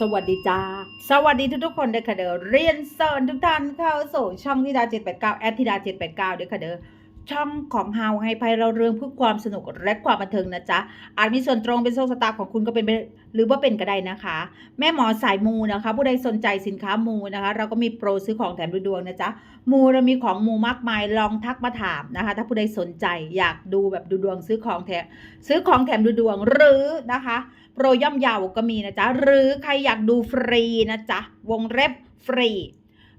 สวัสดีจ้า สวัสดีทุกทุกคนเด้อค่ะเด้อเรียนเซิญทุกท่านเข้าสู่ช่องธิดา789แอดธิดา789เด้อค่ะเด้อ ช่องของเฮาให้ภัยเราเรื่องเพื่อความสนุกและความบันเทิงนะจ๊ะ อาจมีส่วนตรงเป็นโชคชะตาของคุณก็เป็นหรือว่าเป็นก็ได้นะคะ แม่หมอสายมูนะคะ ผู้ใดสนใจสินค้ามูนะคะ เราก็มีโปรซื้อของแถมดูดวงนะจ๊ะ มูเรามีของมูมากมายลองทักมาถามนะคะ ถ้าผู้ใดสนใจอยากดูแบบดูดวงซื้อของแถมซื้อของแถมดูดวงหรือนะคะโปรย่อมเยาวก็มีนะจ๊ะ หรือใครอยากดูฟรีนะจ๊ะ วงเล็บฟรี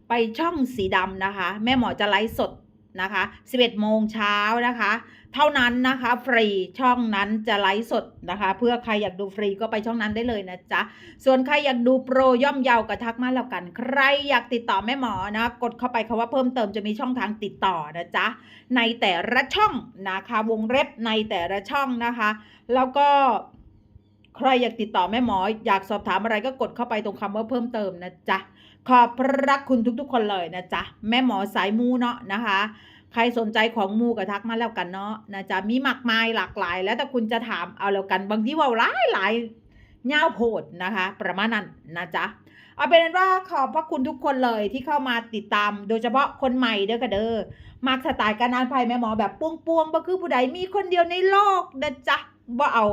ไปช่องสีดำนะคะ แม่หมอจะไลฟ์สด นะคะ 11 โมงเช้านะคะ เท่านั้นนะคะฟรีช่องนั้นจะไลฟ์สดนะคะ เพื่อใครอยากดูฟรีก็ไปช่องนั้นได้เลยนะจ๊ะ ส่วนใครอยากดูโปรย่อมเยาวก็ทักมาแล้วกัน ใครอยากติดต่อแม่หมอนะกดเข้าไปคาว่าเพิ่มเติมจะมีช่องทางติดต่อนะจ๊ะ ในแต่ละช่องนะคะวงเล็บในแต่ละช่องนะคะ แล้วก็ใครอยากติดต่อแม่หมอ อยากสอบถามอะไรก็กดเข้าไปตรงคำว่าเพิ่มเติมนะจ๊ะ ขอบพระคุณทุกๆคนเลยนะจ๊ะ แม่หมอสายมูเนาะนะคะ ใครสนใจของมูก็ทักมาแล้วกันเนาะนะจ๊ะมีมากมายหลากหลาย แล้วแต่คุณจะถามเอาแล้วกัน บางทีว่าหลายหลายเง่าโพดนะคะ ประมาณนั้นนะจ๊ะเอาเป็นว่าขอบพระคุณทุกคนเลยที่เข้ามาติดตาม โดยเฉพาะคนใหม่เด้อค่ะเด้อมักสไตล์การอ่านไพ่แม่หมอแบบป้วงๆบ่คือผู้ใดมีคนเดียวในโลกนะจ๊ะว่าเอา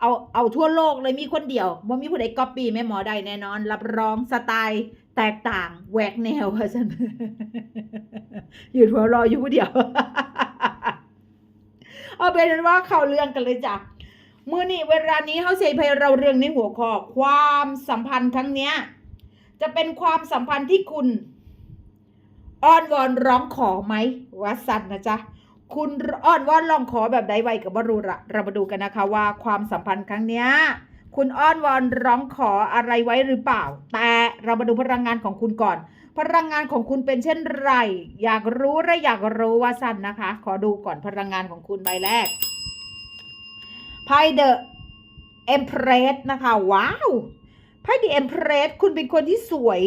เอาเอาทั่วโลกเลยมีคนเดียวว่ามีผู้ใดก๊อปปี้แม่หมอได้แน่นอน รับรองสไตล์ แตกต่างแหวกแนวค่ะฉันอยู่ทัวรออยู่เดียว เอาเป็นว่าเข้าเรื่องกันเลยจ้ะมื่อนี้เวลานี้เขาเสียเพเราเรื่องในหัวข้อความสัมพันธ์ครั้งเนี้ย จะเป็นความสัมพันธ์ที่คุณอ้อนวอนร้องขอไหมวัดสันนะจ๊ะคุณอ้อนวอนร้องขอแบบใดไวกับบรูระเรามาดูกันนะคะว่าความสัมพันธ์ครั้งเนี้ย คุณอ้อนวอนร้องขออะไรไว้หรือเปล่า แต่เรามาดูพลังงานของคุณก่อน พลังงานของคุณเป็นเช่นไร อยากรู้และอยากรู้ว่าสั้นนะคะ ขอดูก่อนพลังงานของคุณใบแรกไพ่เดอะเอ็มเพรสนะคะ ว้าวไพ่เดอะเอ็มเพรสคุณเป็นคนที่สวย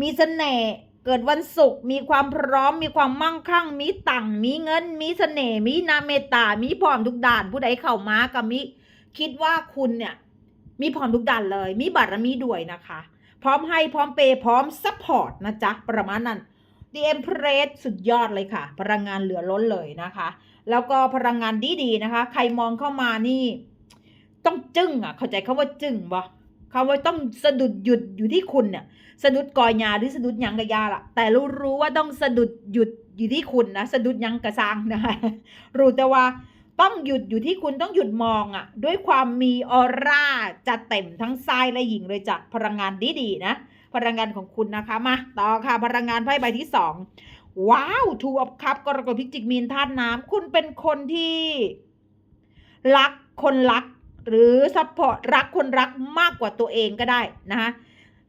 มีเสน่ห์เกิดวันศุกร์มีความพร้อม มีความมั่งคั่ง มีตังค์มีเงิน มีเสน่ห์มีนาเมตตา มีพร้อมทุกด่าน ผู้ใดเข้ามากับมิ คิดว่าคุณเนี่ย มีพร้อมทุกด่านเลย มีบารมีด้วยนะคะ พร้อมให้พร้อมเปย์พร้อมซัพพอร์ตนะจ๊ะ ประมาณนั้น The Empress สุดยอดเลยค่ะ พลังงานเหลือล้นเลยนะคะ แล้วก็พลังงานดีๆนะคะ ใครมองเข้ามานี่ ต้องจึ้งอะ เข้าใจคาว่าจึ้งบ่คำว่าต้องสะดุดหยุดอยู่ที่คุณเนี่ยสะดุดกอยาหรือสะดุดยังกะยาล่ะแต่รู้รู้ว่าต้องสะดุดหยุดอยู่ที่คุณนะสะดุดยังกระซังนะคะรู้แต่ว่า ต้องหยุดอยู่ที่คุณต้องหยุดมองอะ่ะ ด้วยความมีออร่าจะเต็มทั้งชายและหญิงเลยจากพลังงานดีๆนะ พลังงานของคุณนะคะมาต่อค่ะพลังงานไพ่ใบที่สองว้าวทูอัพคัพกรกฎพิจิกมีนธาตุน้ำคุณเป็นคนที่ รักคนรัก หรือซัพพอร์ตรักคนรักมากกว่าตัวเองก็ได้นะคะ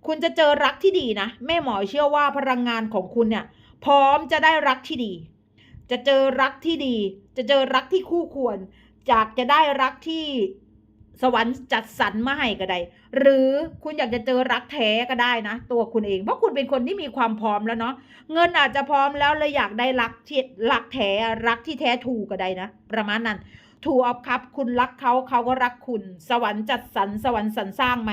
คุณจะเจอรักที่ดีนะ แม่หมอเชื่อว่าพลังงานของคุณเนี่ย พร้อมจะได้รักที่ดี จะเจอรักที่ดี จะเจอรักที่คู่ควร จากจะได้รักที่สวรรค์จัดสรรมาให้ก็ได้ หรือคุณอยากจะเจอรักแท้ก็ได้นะ ตัวคุณเอง เพราะคุณเป็นคนที่มีความพร้อมแล้วเนาะ เงินอาจจะพร้อมแล้วเลยอยากได้รักที่รักแท้ รักที่แท้ถูกก็ได้นะ ประมาณนั้น ถูกออฟครับ คุณรักเขาเขาก็รักคุณ สวรรค์จัดสรร สวรรค์สรรสร้างไหม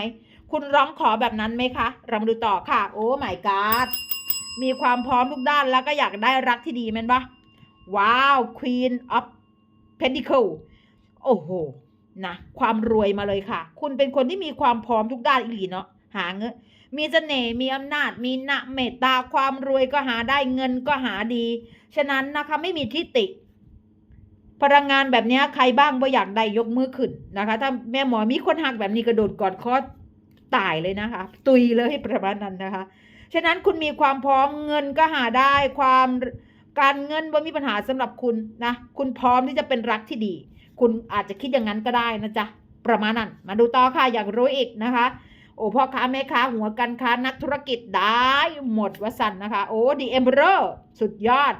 คุณร้องขอแบบนั้นไหมคะ เรามาดูต่อค่ะ โอ้ my god มีความพร้อมทุกด้านแล้วก็อยากได้รักที่ดีแม่นปะ ว้าว Queen of Pentacle โอ้โห นะ ความรวยมาเลยค่ะ คุณเป็นคนที่มีความพร้อมทุกด้านอีหลีเนาะ หาเงินมีเสน่ห์มีอำนาจ มีนะเมตตา ความรวยก็หาได้เงินก็หาดี ฉะนั้นนะคะไม่มีทิฏฐิพลังงานแบบนี้ใครบ้างว่าอยากได้ยกมือขึ้นนะคะ ถ้าแม่หมอมีคนหักแบบนี้กระโดดกอดคอตายเลยนะคะ ตุยเลยประมาณนั้นนะคะ ฉะนั้นคุณมีความพร้อมเงินก็หาได้ความ การเงินว่ามีปัญหาสำหรับคุณนะคุณพร้อมที่จะเป็นรักที่ดี คุณอาจจะคิดอย่างนั้นก็ได้นะจ๊ะประมาณนั้นมาดูต่อค่ะอยากรู้อีกนะคะ โอ้พ่อค้าแม่ค้าหัวกันค้านักธุรกิจได้หมดวสันนะคะ โอ้ดีเอ็มเบอร์สุดยอด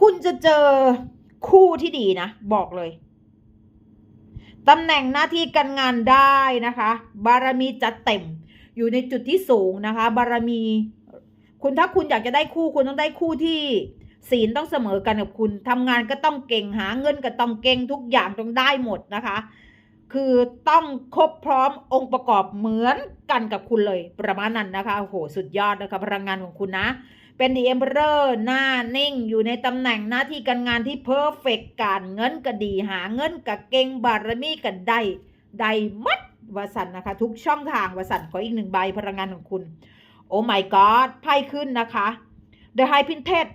คุณจะเจอคู่ที่ดีนะ บอกเลยตำแหน่งหน้าที่การงานได้นะคะ บารมีจัดเต็มอยู่ในจุดที่สูงนะคะ บารมี คุณถ้าคุณอยากจะได้คู่คุณต้องได้คู่ที่ศีลต้องเสมอกันกับคุณทำงานก็ต้องเก่งหาเงินก็ต้องเก่งทุกอย่างต้องได้หมดนะคะ คือต้องครบพร้อมองค์ประกอบเหมือนกันกับคุณเลยประมาณนั้นนะคะโอ้โหสุดยอดนะคะพลังงานของคุณนะ เป็นดีเอ็มเบอร์หน้านิ่งอยู่ในตำแหน่งหน้าที่การงานที่เพอร์เฟกการเงินก็ดีหาเงินกับเก่งบารมีกันได้ได้มัดวสันนะคะ ทุกช่องทางวสันขออีกหนึ่งใบพลังงานของคุณ โอ้ my god ไพ่ขึ้นนะคะ The High Pinted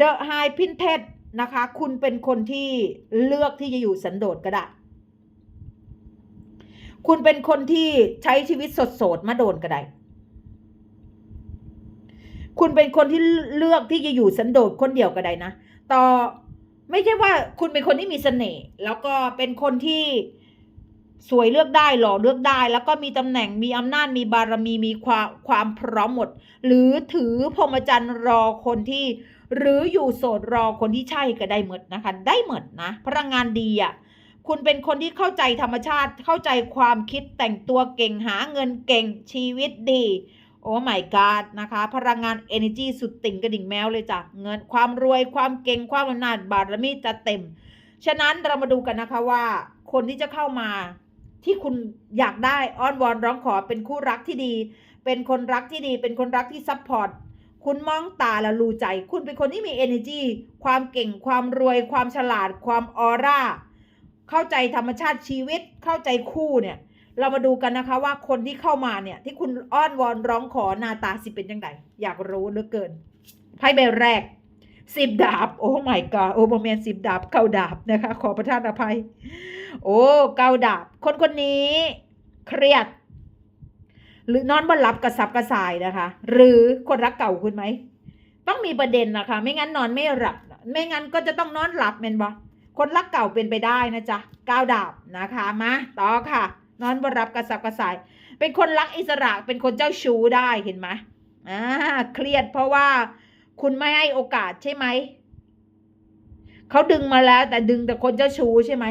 The High Pinted นะคะ คุณเป็นคนที่เลือกที่จะอยู่สันโดษก็ได้ คุณเป็นคนที่ใช้ชีวิตสดๆมาโดนก็ได้ คุณเป็นคนที่เลือกที่จะอยู่สันโดษคนเดียวก็ได้นะ ต่อไม่ใช่ว่าคุณเป็นคนที่มีเสน่ห์แล้วก็เป็นคนที่ สวยเลือกได้หล่อเลือกได้ แล้วก็มีตำแหน่งมีอำนาจมีบารมีมีความความพร้อมหมด หรือถือพรหมจรรย์รอคนที่ หรืออยู่โสดรอคนที่ใช่ก็ได้หมดนะคะ ได้หมดนะ พลังงานดีอะคุณเป็นคนที่เข้าใจธรรมชาติเข้าใจความคิดแต่งตัวเก่งหาเงินเก่งชีวิตดี โอ้ my god นะคะ พลังงาน energy สุดติ่งกระดิ่งแมวเลยจ้ะเงินความรวยความเก่งความอำนาจบารมีจะเต็ม ฉะนั้นเรามาดูกันนะคะว่า คนที่จะเข้ามา ที่คุณอยากได้อ้อนวอนร้องขอเป็นคู่รักที่ดี เป็นคนรักที่ดี เป็นคนรักที่ซัพพอร์ตคุณมองตาแล้วรู้ใจ คุณเป็นคนที่มี energy ความเก่งความรวย ความฉลาด ความออร่าเข้าใจธรรมชาติชีวิตเข้าใจคู่เนี่ยเรามาดูกันนะคะว่าคนที่เข้ามาเนี่ย ที่คุณอ้อนวอนร้องขอหนาตาสิเป็นยังไงอยากรู้เหลือเกินไพ่ใบแรก สิบดาบ โอ้ my god โอ้โมเมนสิบดาบเก้าดาบนะคะ ขอประทานอภัย โอ้เก้าดาบ คนคนนี้ เครียด หรือนอนบนหลับกระสับกระส่ายนะคะ หรือคนรักเก่าคุณไหม ต้องมีประเด็นนะคะ ไม่งั้นนอนไม่หลับ ไม่งั้นก็จะต้องนอนหลับเมนบอคนรักเก่าเป็นไปได้นะจ๊ะก้าวดาบนะคะมาต่อค่ะ นอนบนรับกระสับกระส่าย เป็นคนรักอิสระเป็นคนเจ้าชู้ได้เห็นไหมอ่าเครียดเพราะว่า คุณไม่ให้โอกาสใช่ไหม เขาดึงมาแล้ว แต่ดึงแต่คนเจ้าชู้ใช่ไหม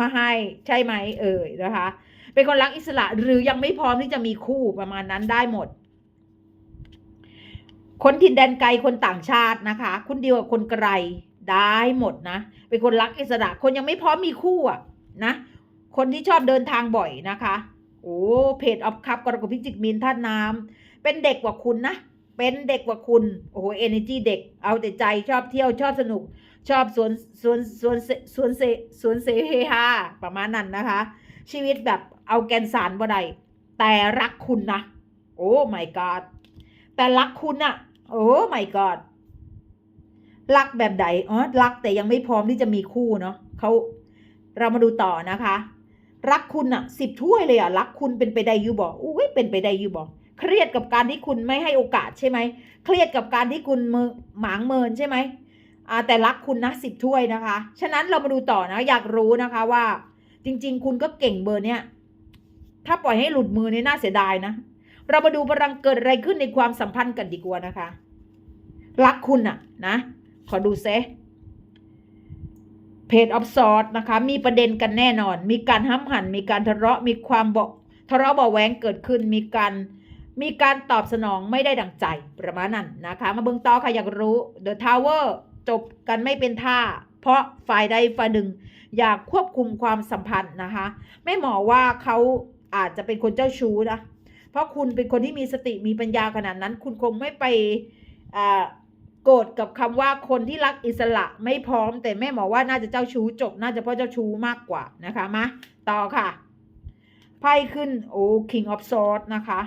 มาให้ใช่ไหม เอ่ยนะคะ เป็นคนรักอิสระหรือยังไม่พร้อมที่จะมีคู่ประมาณนั้นได้หมด คนถิ่นแดนไกลคนต่างชาตินะคะ คุณเดียวกับคนไกลได้หมดนะ เป็นคนรักอิสระ คนยังไม่พร้อมมีคู่อะนะ คนที่ชอบเดินทางบ่อยนะคะ โอ้เพจออฟคัพกรกฎพิจิกมินท่าน้ำเป็นเด็กกว่าคุณนะ เป็นเด็กกว่าคุณ โอ้โหเอเนจีเด็ก เอาแต่ใจชอบเที่ยวชอบสนุก ชอบสวนสวนสวนสวนเสสวนเสเฮฮาประมาณนั้นนะคะ ชีวิตแบบเอาแกนสารบ่ได้แต่รักคุณนะ โอ้ my god แต่รักคุณอะโอ้ my god รักแบบใดอ๋อรักแต่ยังไม่พร้อมที่จะมีคู่เนาะเขาเรามาดูต่อนะคะ รักคุณอะสิบถ้วยเลยอะรักคุณเป็นไปได้อยู่บอกอุ้ยเป็นไปได้อยู่บอก เครียดกับการที่คุณไม่ให้โอกาสใช่ไหม เครียดกับการที่คุณมือหมางเมินใช่ไหมแต่รักคุณนะสิบถ้วยนะคะ ฉะนั้นเรามาดูต่อนะ อยากรู้นะคะว่า จริง ๆ คุณก็เก่งเบอร์เนี้ยถ้าปล่อยให้หลุดมือเนี่ยน่าเสียดายนะ เรามาดูพลังเกิดอะไรขึ้นในความสัมพันธ์กันดีกว่านะคะ รักคุณอะนะ ขอดูเซเพจออฟซอร์นะคะ มีประเด็นกันแน่นอน มีการห้ำหัน มีการทะเลาะ มีความบอกทะเลาะเบาแหวงเกิดขึ้น มีการ มีการตอบสนองไม่ได้ดังใจประมาณนั้นนะคะ มาเบิ่งต่อค่ะอยากรู้ The Tower จบกันไม่เป็นท่า เพราะฝ่ายใดฝ่ายหนึ่ง อยากควบคุมความสัมพันธ์นะคะไม่หมอว่าเขาอาจจะเป็นคนเจ้าชู้นะเพราะคุณเป็นคนที่มีสติมีปัญญาขนาดนั้น คุณคงไม่ไปโกรธกับคำว่าคนที่รักอิสระไม่พร้อม แต่แม่หมอว่าน่าจะเจ้าชู้จบ น่าจะเพราะเจ้าชู้มากกว่านะคะมาต่อค่ะไพ่ขึ้นโอ้ King of Swords นะคะ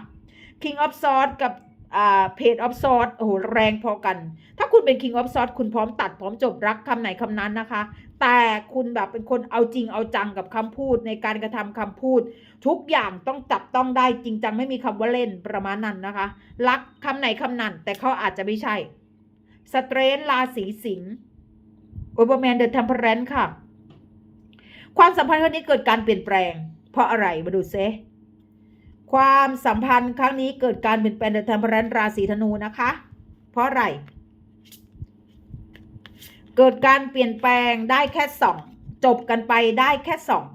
King of s w o r d กับอ่า Page of Swords โอ้โหแรงพอกัน ถ้าคุณเป็น King of s w o r d คุณพร้อมตัดพร้อมจบรักคำไหนคำนั้นนะคะ แต่คุณแบบเป็นคนเอาจริงเอาจังกับคำพูดในการกระทำคำพูด ทุกอย่างต้องจับต้องได้จริงจังไม่มีคำว่าเล่นประมาณนั้นนะคะ รักคำไหนคำนั้น แต่เขาอาจจะไม่ใช่สเตรนราศีสิงห์โอเปอร์แมนเดอะเทมเพรนค่ะ ความสัมพันธ์ครั้งนี้เกิดการเปลี่ยนแปลง เพราะอะไรมาดูเซ ความสัมพันธ์ครั้งนี้เกิดการเปลี่ยนแปลงเดอะทัมเพรนราศีธนูนะคะ เพราะอะไร เกิดการเปลี่ยนแปลงได้แค่สองจบกันไปได้แค่สอง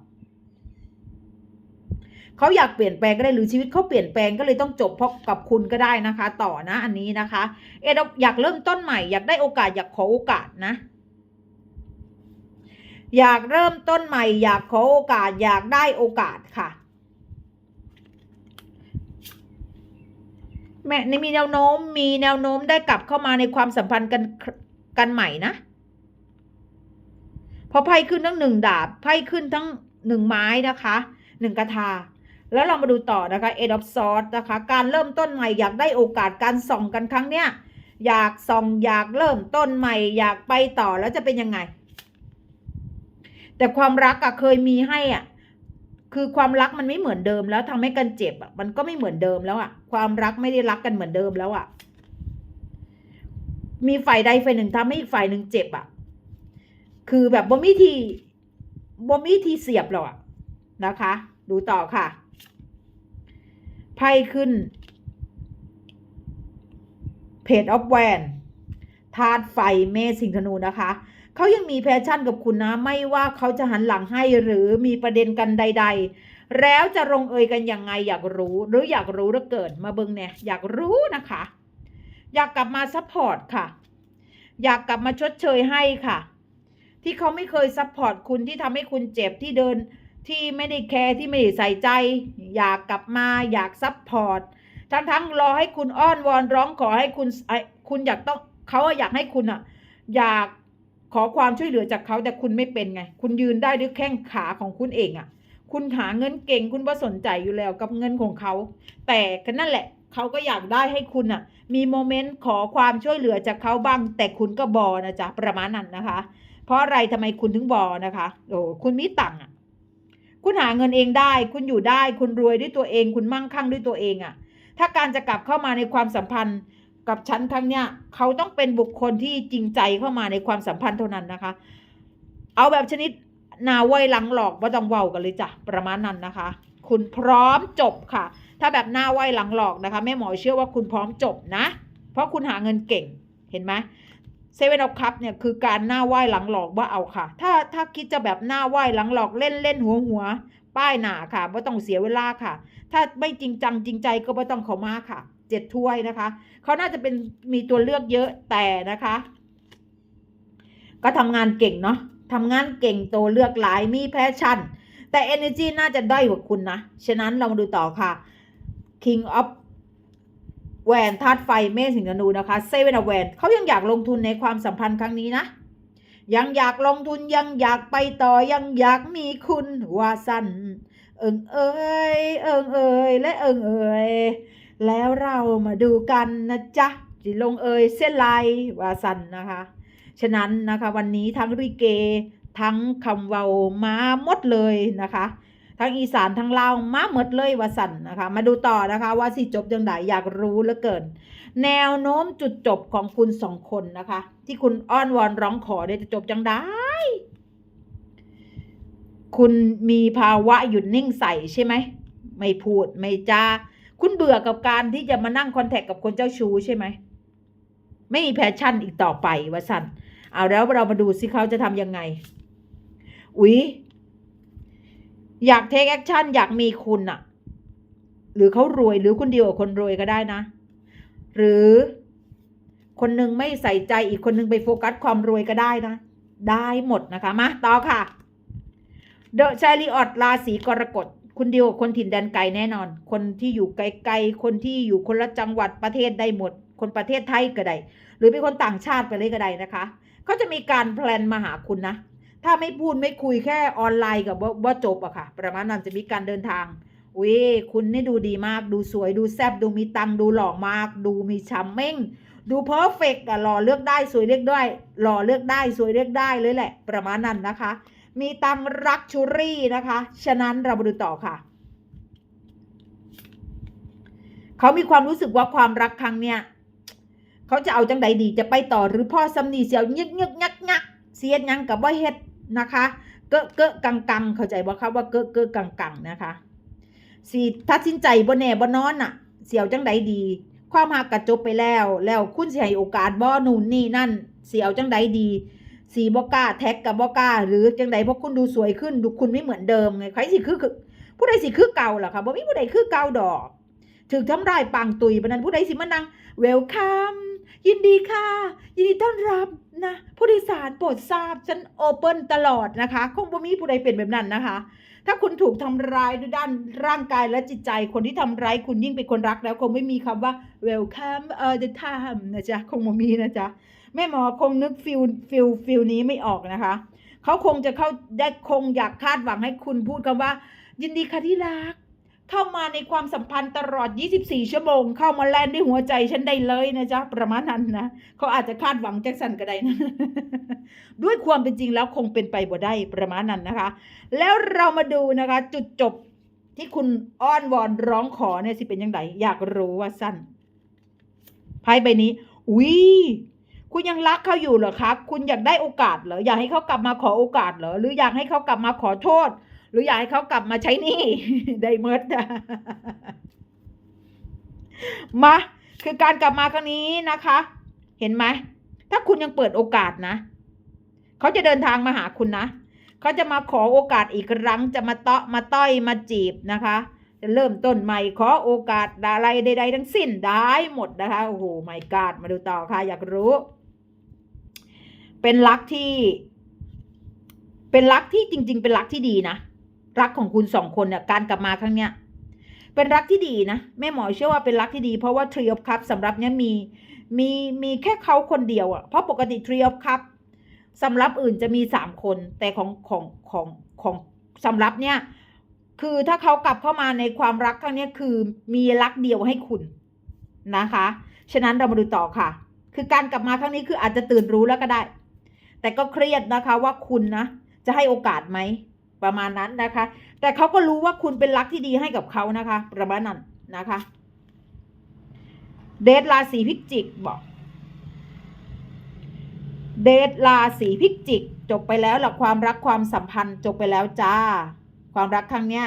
เขาอยากเปลี่ยนแปลงก็ได้หรือชีวิตเขาเปลี่ยนแปลงก็เลยต้องจบเพราะกับคุณก็ได้นะคะ ต่อนะอันนี้นะคะ เอดอยากเริ่มต้นใหม่อยากได้โอกาสอยากขอโอกาสนะอยากเริ่มต้นใหม่ อยากขอโอกาสอยากได้โอกาสค่ะ แม่ในมีแนวโน้มมีแนวโน้มได้กลับเข้ามาในความสัมพันธ์กันกันใหม่นะเพราะไพ่ขึ้นทั้งหนึ่งดาบไพ่ขึ้นทั้งหนึ่งไม้นะคะหนึ่งกระทา แล้วเรามาดูต่อนะคะ Eight of Swords นะคะ การเริ่มต้นใหม่อยากได้โอกาสการส่องกันครั้งเนี้ยอยากส่องอยากเริ่มต้นใหม่ อยากไปต่อแล้วจะเป็นยังไง แต่ความรักอะเคยมีให้อะ คือความรักมันไม่เหมือนเดิมแล้วทำให้กันเจ็บอะมันก็ไม่เหมือนเดิมแล้วอะความรักไม่ได้รักกันเหมือนเดิมแล้วอะ มีฝ่ายใดฝ่ายหนึ่งทำให้อีกฝ่ายหนึ่งเจ็บอะ คือแบบบ่มีทีบ่มีทีเสียบหรอกอะนะคะ ดูต่อค่ะไพ่ขึ้นเพจออฟแวนธาตุไฟเมษสิงธนูนะคะ เขายังมีแพชชั่นกับคุณนะ ไม่ว่าเขาจะหันหลังให้หรือมีประเด็นกันใด ๆ แล้วจะลงเอยกันยังไงอยากรู้หรืออยากรู้เหลือเกินมาเบิงเนี่ยอยากรู้นะคะ อยากกลับมาซัพพอร์ตค่ะ อยากกลับมาชดเชยให้ค่ะ ที่เขาไม่เคยซัพพอร์ตคุณที่ทำให้คุณเจ็บที่เดินที่ไม่ได้แคร์ที่ไม่ได้ใส่ใจ อยากกลับมาอยากซัพพอร์ตทั้งๆรอให้คุณอ้อนวอนร้องขอให้คุณไอคุณอยากต้องเขาอะอยากให้คุณอะอยาก ขอความช่วยเหลือจากเขาแต่คุณไม่เป็นไง คุณยืนได้ด้วยแข้งขาของคุณเองอะคุณหาเงินเก่งคุณบ่าสนใจอยู่แล้วกับเงินของเขา แต่ก็นั่นแหละเขาก็อยากได้ให้คุณอะมีโมเมนต์ขอความช่วยเหลือจากเขาบ้าง แต่คุณก็บอนะจ๊ะประมาณนั้นนะคะ เพราะอะไรทำไมคุณถึงบอนะคะโอ้คุณมีตังค์อะคุณหาเงินเองได้ คุณอยู่ได้ คุณรวยด้วยตัวเอง คุณมั่งคั่งด้วยตัวเองอะ ถ้าการจะกลับเข้ามาในความสัมพันธ์ กับฉันครั้งเนี้ยเขาต้องเป็นบุคคลที่จริงใจเข้ามาในความสัมพันธ์เท่านั้นนะคะ เอาแบบชนิดนาไว้หลังหลอกว่าต้องเว้ากันเลยจ้ะประมาณนั้นนะคะ คุณพร้อมจบค่ะ ถ้าแบบหน้าไว้หลังหลอกนะคะแม่หมอเชื่อว่าคุณพร้อมจบนะ เพราะคุณหาเงินเก่งเห็นไหมเซเว่นออฟคัพเนี่ยคือการหน้าไหว้หลังหลอกว่าเอาค่ะ ถ้าถ้าคิดจะแบบหน้าไหว้หลังหลอกเล่นเล่นหัวหัว ป้ายหนาค่ะว่าต้องเสียเวลาค่ะ ถ้าไม่จริงจังจริงใจก็ไม่ต้องเขามาค่ะ เจ็ดถ้วยนะคะ เขาน่าจะเป็นมีตัวเลือกเยอะแต่นะคะ ก็ทำงานเก่งเนาะทำงานเก่งตัวเลือกหลายมีแพชชั่น แต่ energy น่าจะได้กว่าคุณนะ ฉะนั้นเรามาดูต่อค่ะ King of แหวนธาตุไฟเมษสิงห์นูนะคะเซเว่นอแวนเขายังอยากลงทุนในความสัมพันธ์ครั้งนี้นะยังอยากลงทุนยังอยากไปต่อยังอยากมีคุณวาสันเอิงเอ่ยเอิงเอ่ยและเอิงเอ่ย แล้วเรามาดูกันนะจ๊ะจิลงเอยเส้นลายวาสันนะคะ ฉะนั้นนะคะวันนี้ทั้งริเก ทั้งคำเวามาหมดเลยนะคะ ทั้งอีสานทั้งลาวมาหมดเลยวาสันนะคะ มาดูต่อนะคะว่าสิจบยังไงอยากรู้เหลือเกิน แนวโน้มจุดจบของคุณสองคนนะคะ ที่คุณอ้อนวอนร้องขอเนี่ยจะจบจังได้คุณมีภาวะหยุดนิ่งใส่ใช่ไหม ไม่พูดไม่จา คุณเบื่อกับการที่จะมานั่งคอนแทคกับคนเจ้าชู้ใช่ไหม ไม่มีแพชชั่นอีกต่อไปวะสันเอาแล้วเรามาดูสิเขาจะทำยังไงอุ๊ยอยากเทคแอคชั่นอยากมีคุณอะหรือเขารวยหรือคุณเดียวกับคนรวยก็ได้นะ หรือคนหนึ่งไม่ใส่ใจอีกคนหนึ่งไปโฟกัสความรวยก็ได้นะ ได้หมดนะคะ มาต่อค่ะ เดอะชาลีออดราศีกรกฎ คุณเดียวกับคนถิ่นแดนไกลแน่นอน คนที่อยู่ไกลๆ คนที่อยู่คนละจังหวัดประเทศได้หมด คนประเทศไทยก็ได้ หรือเป็นคนต่างชาติไปเลยก็ได้นะคะ เขาจะมีการแพลนมาหาคุณนะ ถ้าไม่พูดไม่คุยแค่ออนไลน์กับว่าวาจบอะค่ะ ประมาณนั้นจะมีการเดินทางอุ้ยคุณนี่ดูดีมาก ดูสวย ดูแซบดูมีตัง ดูหล่อมาก ดูมีชัมเม้งดูเพอร์เฟกต์อะหล่อเลือกได้ สวยเลือกได้ หล่อเลือกได้ สวยเลือกได้เลยแหละ ประมาณนั้นนะคะ มีตังรักชูรี่นะคะ ฉะนั้นเรามาดูต่อค่ะ เขามีความรู้สึกว่าความรักครั้งเนี้ยเขาจะเอาจังใดดีจะไปต่อหรือพ่อสำนีเสียวยึกยึกยักยักเสียดยังกับว่าเฮ็ดนะคะ เกอะเกอะกังกังเข้าใจบ่คะว่าเกอะเกอะกังกังนะคะสีตัดสินใจบ่แน่บ่นอนน่ะ เสียวจังใดดี ความหักกระจบไปแล้ว แล้วคุณสิให้โอกาสบ่นู่นนี่นั่น เสียวจังใดดี สีบ่กาแท็กกับบ่กาหรือจังใดพราะคุณดูสวยขึ้นดูคุณไม่เหมือนเดิมไงใครสิคือคือผู้ใดสิคือเก่าล่ะค่ะบ่มีผู้ใดคือเก่าดอกถึงทำร้ายปางตุยปานนั้นผู้ใดสิมานั่งเวลคัมยินดีค่ะ ยินดีต้อนรับนะผู้โดยสารโปรดทราบฉันโอเปิลตลอดนะคะคงบ่มีผู้ใดเป็นแบบนั้นนะคะ ถ้าคุณถูกทำร้ายด้วยด้านร่างกายและจิตใจคนที่ทำร้ายคุณยิ่งเป็นคนรักแล้วคงไม่มีคำว่า welcome all the time นะจ๊ะคงบ่มีนะจ๊ะ แม่หมอคงนึกฟิลฟิลฟิลนี้ไม่ออกนะคะ เขาคงจะเข้าได้คงอยากคาดหวังให้คุณพูดคำว่า ยินดีค่ะที่รัก เข้ามาในความสัมพันธ์ตลอด 24 ชั่วโมง เข้ามาแลนด้วยหัวใจฉันได้เลยนะจ๊ะ ประมาณนั้นนะเขาอาจจะคาดหวังแจ็คสันก็ได้นะด้วยความเป็นจริงแล้วคงเป็นไปบ่ได้ประมาณนั้นนะคะ แล้วเรามาดูนะคะ จุดจบที่คุณอ้อนวอนร้องขอเนี่ยสิเป็นยังไงอยากรู้ว่าสั้นไพ่ใบนี้วิ คุณยังรักเขาอยู่เหรอคะคุณอยากได้โอกาสเหรออยากให้เขากลับมาขอโอกาสเหรอหรืออยากให้เขากลับมาขอโทษ หรืออยากให้เขากลับมาใช้หนี้ได้เมิดนะมาคือการกลับมาครั้งนี้นะคะ เห็นไหมถ้าคุณยังเปิดโอกาสนะเขาจะเดินทางมาหาคุณนะเขาจะมาขอโอกาสอีกครั้งจะมาเตาะมาต้อยมาจีบนะคะจะเริ่มต้นใหม่ขอโอกาสอะไรใดๆทั้งสิ้นได้หมดนะคะ โอ้โหไม่กาดมาดูต่อค่ะ อยากรู้ เป็นรักที่ เป็นรักที่จริง ๆ เป็นรักที่ดีนะ รักของคุณสองคนเนี่ยการกลับมาครั้งเนี้ย เป็นรักที่ดีนะแม่หมอเชื่อว่าเป็นรักที่ดี เพราะว่า Tree of Cups สำหรับเนี้ยมีมีมีแค่เขาคนเดียวอะ่ะเพราะปกติ Tree of Cups สำรับอื่นจะมีสามคน แต่ของของของของสำรับเนี้ยคือถ้าเขากลับเข้ามาในความรักครั้งเนี้ยคือมีรักเดียวให้คุณนะคะ ฉะนั้นเรามาดูต่อค่ะ คือการกลับมาครั้งนี้คืออาจจะตื่นรู้แล้วก็ได้ แต่ก็เครียดนะคะว่าคุณนะ จะให้โอกาสไหม ประมาณนั้นนะคะ แต่เขาก็รู้ว่าคุณเป็นรักที่ดีให้กับเขานะคะ ประมาณนั้นนะคะ เดทราศีพิจิกบอก เดทราศีพิจิก จบไปแล้วหลักความรักความสัมพันธ์ จบไปแล้วจ้า ความรักครั้งเนี้ย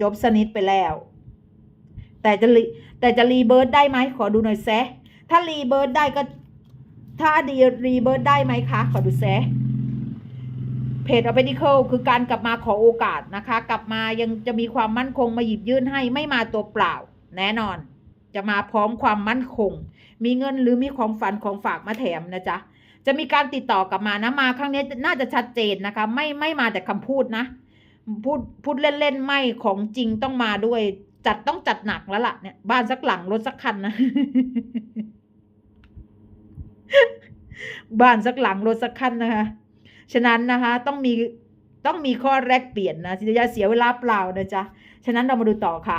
จบสนิทไปแล้ว แต่จะรีแต่จะรีเบิร์ดได้ไหมขอดูหน่อยแซะถ้ารีเบิร์ดได้ก็ ถ้าดีรีเบิร์ดได้ไหมคะ ขอดูแซะเพจอ p e ดิเคิลคือการกลับมาขอโอกาสนะคะ กลับมายังจะมีความมั่นคงมาหยิบยื่นให้ไม่มาตัวเปล่า แน่นอน จะมาพร้อมความมั่นคง มีเงินหรือมีของฝันของฝากมาแถมนะจ๊ะจะมีการติดต่อกลับมานะมาครั้งนี้น่าจะชัดเจนนะคะ ไม่ไม่มาแต่คำพูดนะ พูดพูดเล่นๆไม่ของจริงต้องมาด้วย จัดต้องจัดหนักแล้วล่ะเนี่ยบ้านสักหลังรถสักคันนะ บ้านสักหลังรถสักคันนะคะ ฉะนั้นนะคะ ต้องมีต้องมีข้อแรกเปลี่ยนนะอย่าเสียเวลาเปล่านะจ๊ะ ฉะนั้นเรามาดูต่อค่ะ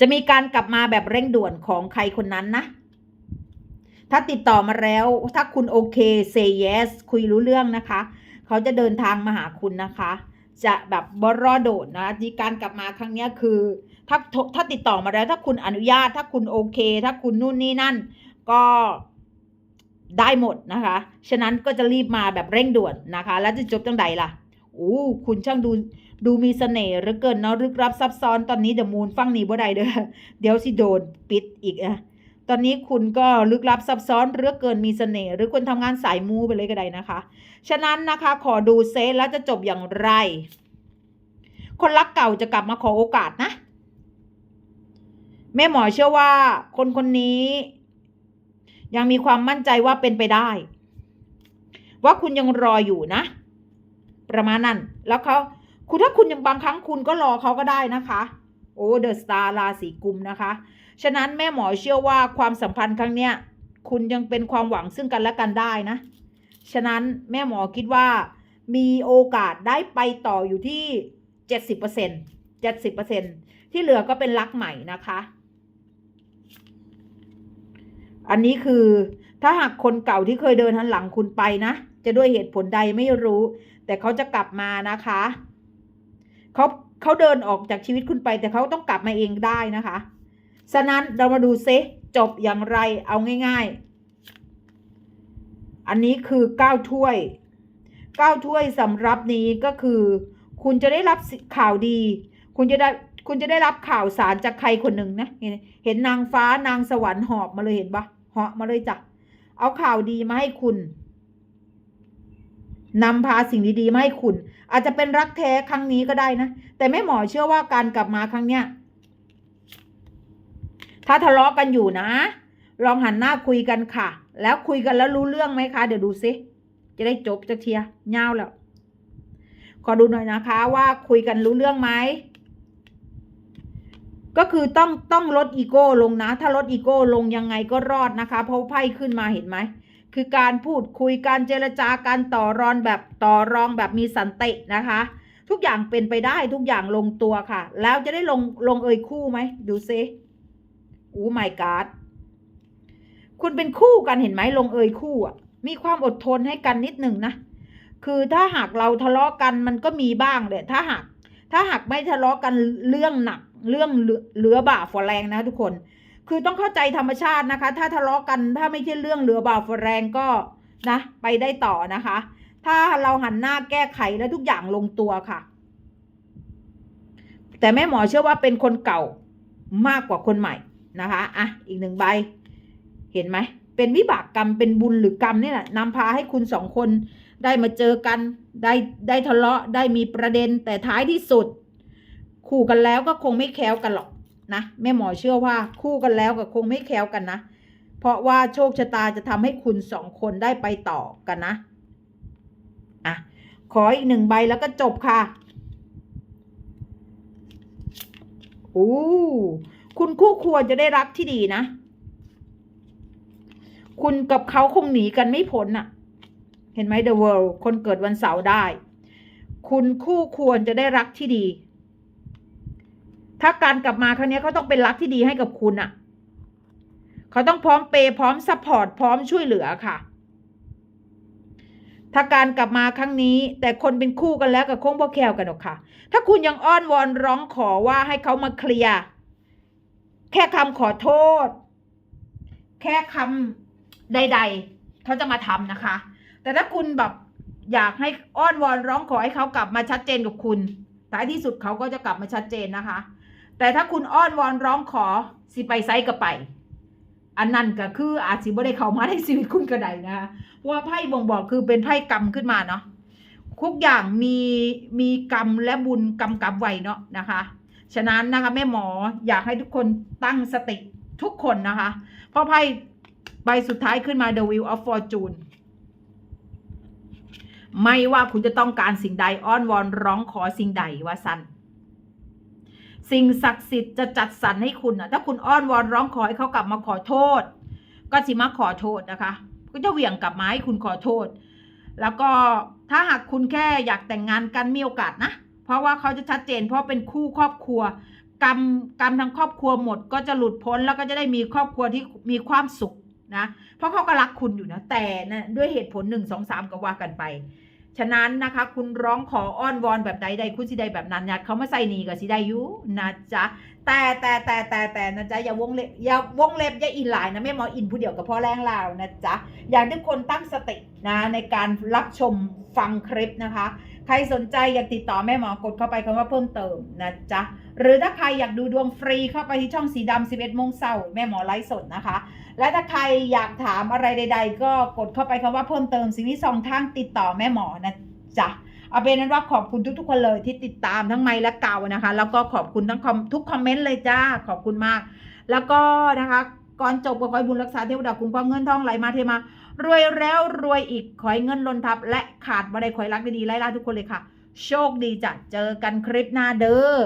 จะมีการกลับมาแบบเร่งด่วนของใครคนนั้นนะ ถ้าติดต่อมาแล้ว ถ้าคุณโอเค say yes คุยรู้เรื่องนะคะ เขาจะเดินทางมาหาคุณนะคะ จะแบบบรอโดดนะที่การกลับมาครั้งนี้คือ ถ้าถ้าติดต่อมาแล้ว ถ้าคุณอนุญาต ถ้าคุณโอเค ถ้าคุณนู่นนี่นั่น ก็ได้หมดนะคะ ฉะนั้นก็จะรีบมาแบบเร่งด่วนนะคะ แล้วจะจบจังใดล่ะโอ้คุณช่างดูดูมีเสน่ห์เหลือเกินเนาะลึกลับซับซ้อนตอนนี้เดอะมูนฟังนี่บ่ได้เด้อเดี๋ยวสิโดนปิดอีกอะ ตอนนี้คุณก็ลึกลับซับซ้อนเหลือเกินมีเสน่ห์หรือคนทำงานสายมูไปเลยก็ได้นะคะ ฉะนั้นนะคะขอดูเซตแล้วจะจบอย่างไร คนรักเก่าจะกลับมาขอโอกาสนะ แม่หมอเชื่อว่า คนคนนี้ ยังมีความมั่นใจว่าเป็นไปได้ ว่าคุณยังรออยู่นะ ประมาณนั้น แล้วเขาคุณถ้าคุณยังบางครั้งคุณก็รอเขาก็ได้นะคะ โอ้เดอะสตาร์ราศีกุมนะคะ ฉะนั้นแม่หมอเชื่อว่าความสัมพันธ์ครั้งเนี้ยคุณยังเป็นความหวังซึ่งกันและกันได้นะ ฉะนั้นแม่หมอคิดว่า มีโอกาสได้ไปต่ออยู่ที่เจ็ดสิบเปอร์เซ็นเจ็ดสิบเปอร์เซ็นที่เหลือก็เป็นรักใหม่นะคะ อันนี้คือถ้าหากคนเก่าที่เคยเดินหันหลังคุณไปนะ จะด้วยเหตุผลใดไม่รู้ แต่เขาจะกลับมานะคะ เขาเขาเดินออกจากชีวิตคุณไป แต่เขาต้องกลับมาเองได้นะคะ ฉะนั้นเรามาดูเซจบอย่างไรเอาง่าย ๆ อันนี้คือเก้าถ้วยเก้าถ้วยสำหรับนี้ก็คือ คุณจะได้รับข่าวดี คุณจะได้คุณจะได้รับข่าวสารจากใครคนหนึ่งนะเห็นเห็นนางฟ้านางสวรรค์หอบมาเลยเห็นปะเหาะมาเลยจ้ะเอาข่าวดีมาให้คุณนำพาสิ่งดีๆมาให้คุณ อาจจะเป็นรักแท้ครั้งนี้ก็ได้นะ แต่แม่หมอเชื่อว่าการกลับมาครั้งเนี้ย ถ้าทะเลาะกันอยู่นะ ลองหันหน้าคุยกันค่ะ แล้วคุยกันแล้วรู้เรื่องไหมคะ เดี๋ยวดูซิ จะได้จบจะเทียเงาแล้ว ขอดูหน่อยนะคะว่าคุยกันรู้เรื่องไหม ก็คือต้องต้องลดอีโก้ลงนะ ถ้าลดอีโก้ลงยังไงก็รอดนะคะ เพราะไพ่ขึ้นมาเห็นไหม คือการพูดคุยการเจรจาการต่อรองแบบต่อรองแบบมีสันตินะคะ ทุกอย่างเป็นไปได้ทุกอย่างลงตัวค่ะ แล้วจะได้ลงลงเอยคู่ไหม ดูซิ โอ้ my god คุณเป็นคู่กันเห็นไหมลงเอยคู่อะ มีความอดทนให้กันนิดหนึ่งนะ คือถ้าหากเราทะเลาะกันมันก็มีบ้างแหละถ้าหาก ถ้าหากไม่ทะเลาะกันเรื่องหนัก เรื่องเหลือบ่าฝอแรงนะทุกคน คือต้องเข้าใจธรรมชาตินะคะ ถ้าทะเลาะกันถ้าไม่ใช่เรื่องเหลือบ่าฝอแรงก็นะ ไปได้ต่อนะคะ ถ้าเราหันหน้าแก้ไขแล้วทุกอย่างลงตัวค่ะ แต่แม่หมอเชื่อว่าเป็นคนเก่ามากกว่าคนใหม่ นะคะอะอีกหนึ่งใบ เห็นไหมเป็นวิบากกรรมเป็นบุญหรือกรรมนี่แหละนำพาให้คุณสองคนได้มาเจอกันได้ได้ทะเลาะได้มีประเด็นแต่ท้ายที่สุด คู่กันแล้วก็คงไม่แคล้วกันหรอกนะแม่หมอเชื่อว่าคู่กันแล้วก็คงไม่แคล้วกันนะ เพราะว่าโชคชะตาจะทำให้คุณสองคนได้ไปต่อกันนะอะขออีกหนึ่งใบแล้วก็จบค่ะโอ้ คุณคู่ควรจะได้รักที่ดีนะ คุณกับเขาคงหนีกันไม่พ้นน่ะเห็นไหม The World คนเกิดวันเสาร์ได้ คุณคู่ควรจะได้รักที่ดี ถ้าการกลับมาครั้งนี้เขาต้องเป็นรักที่ดีให้กับคุณอะเขาต้องพร้อมเปย์พร้อมซัพพอร์ตพร้อมช่วยเหลือค่ะถ้าการกลับมาครั้งนี้ แต่คนเป็นคู่กันแล้วกับคงบ่แคลกันหรอกค่ะ ถ้าคุณยังอ้อนวอนร้องขอว่าให้เขามาเคลียร์ แค่คำขอโทษ แค่คำใด ๆ เขาจะมาทำนะคะ แต่ถ้าคุณแบบอยากให้อ้อนวอนร้องขอให้เขากลับมาชัดเจนกับคุณท้ายที่สุดเขาก็จะกลับมาชัดเจนนะคะ แต่ถ้าคุณอ้อนวอนร้องขอสิไปไซก็ไป อันนั้นก็คืออาจสิบ่ได้เข้ามาในชีวิตคุณก็ได้นะคะเพราะว่าไพ่บ่งบอกคือเป็นไพ่กรรมขึ้นมาเนาะทุกอย่างมีมีกรรมและบุญกรรมกับไว้เนาะนะคะ ฉะนั้นนะคะแม่หมออยากให้ทุกคนตั้งสติทุกคนนะคะเพราะไพ่ใบสุดท้ายขึ้นมา The Wheel of Fortune ไม่ว่าคุณจะต้องการสิ่งใดอ้อนวอนร้องขอสิ่งใดว่าสันสิ่งศักดิ์สิทธิ์จะจัดสรรให้คุณนะถ้าคุณอ้อนวอนร้องขอให้เขากลับมาขอโทษ ก็สิมาขอโทษนะคะ ก็จะเหวี่ยงกลับมาให้คุณขอโทษ แล้วก็ถ้าหากคุณแค่อยากแต่งงานกันมีโอกาสนะ เพราะว่าเขาจะชัดเจน เพราะเป็นคู่ครอบครัว กรรมกรรมทางครอบครัวหมดก็จะหลุดพ้นแล้วก็จะได้มีครอบครัวที่มีความสุขนะ เพราะเขาก็รักคุณอยู่นะ แต่นะด้วยเหตุผลหนึ่งสองสามก็ว่ากันไป ฉะนั้นนะคะ คุณร้องขออ้อนวอนแบบใดใดคุณสิใดแบบนั้นเนี่ยเขามาใส่หนีกับสิได้อยุนะจ๊ะแต่แต่แต่แต่แต่นะจ๊ะอย่าวงเล็บอย่าวงเล็บอย่าอินหลายนะแม่หมออินผู้เดียวกับพ่อแรงลาวนะจ๊ะอยากให้ทุกคนตั้งสตินะในการรับชมฟังคลิปนะคะ ใครสนใจอยากติดต่อแม่หมอกดเข้าไปคำว่าเพิ่มเติมนะจ๊ะหรือถ้าใครอยากดูดวงฟรีเข้าไปที่ช่องสีดำ11โมงเช้าแม่หมอไลฟ์สดนะคะ และถ้าใครอยากถามอะไรใด ๆ ก็กดเข้าไปคำว่าเพิ่มเติมสิ่งที่สองทางติดต่อแม่หมอนะจ๊ะเอาเป็นนั้นว่าขอบคุณทุกๆคนเลยที่ติดตามทั้งไม่และเก่านะคะ แล้วก็ขอบคุณทั้งคอมทุกคอมเมนต์เลยจ้าขอบคุณมาก แล้วก็นะคะก่อนจบก็ขอให้บุญรักษาเทวดาคุ้มครองเงินทองไหลมาเทมา รวยแล้วรวยอีกขอยเงินล้นทับ และขาดบ่ได้ขอยรักดีๆไล่ล่าทุกคนเลยค่ะ โชคดีจะเจอกันคลิปหน้าเด้อ